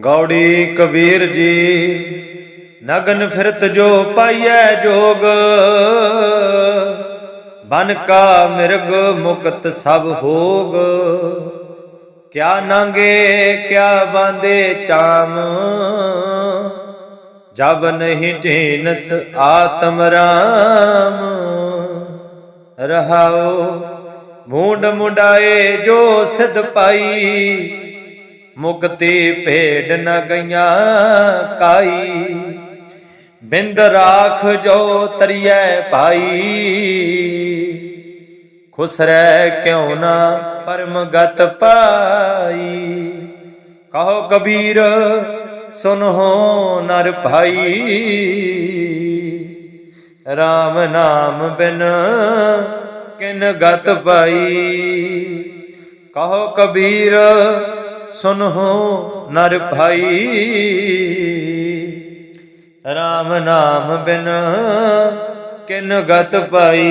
ਗੌੜੀ ਕਬੀਰ ਜੀ, ਨਗਨ ਫਿਰਤ ਜੋ ਪਾਈਐ ਜੋਗ। ਬਨ ਕਾ ਮਿਰਗ ਮੁਕਤ ਸਭ ਹੋਗ। ਕਿਆ ਨਾਂਗੇ, ਕਿਆ ਬਾਂਦੇ ਚਾਮ। ਜਬ ਨਹੀਂ ਜੀਨਸ ਆਤਮ ਰਾਮ। ਰਹਾਓ ਮੂੰਡ ਮੁੰਡਾਏ ਜੋ ਸਿਧ ਪਾਈ। ਮੁਕਤੀ ਭੇਡ ਨ ਗਈਆਂ ਕਾਈ। ਬਿੰਦ ਰਾਖ ਜੋ ਤਰੀਐ ਭਾਈ। ਖੁਸਰੈ ਰਹਿ ਕਿਉ ਨਾ ਪਰਮ ਪਾਈ। ਕਹੋ ਕਬੀਰ ਸੁਨੋ ਨਰ ਭਾਈ। RAM ਨਾਮ ਬਿਨ ਕਿਨ ਗਤ ਪਾਈ। ਕਹੋ ਕਬੀਰ ਸੁਨੋ ਨਰ ਭਾਈ। RAM ਨਾਮ ਬਿਨ ਕਿਨ ਗਤ ਪਾਈ।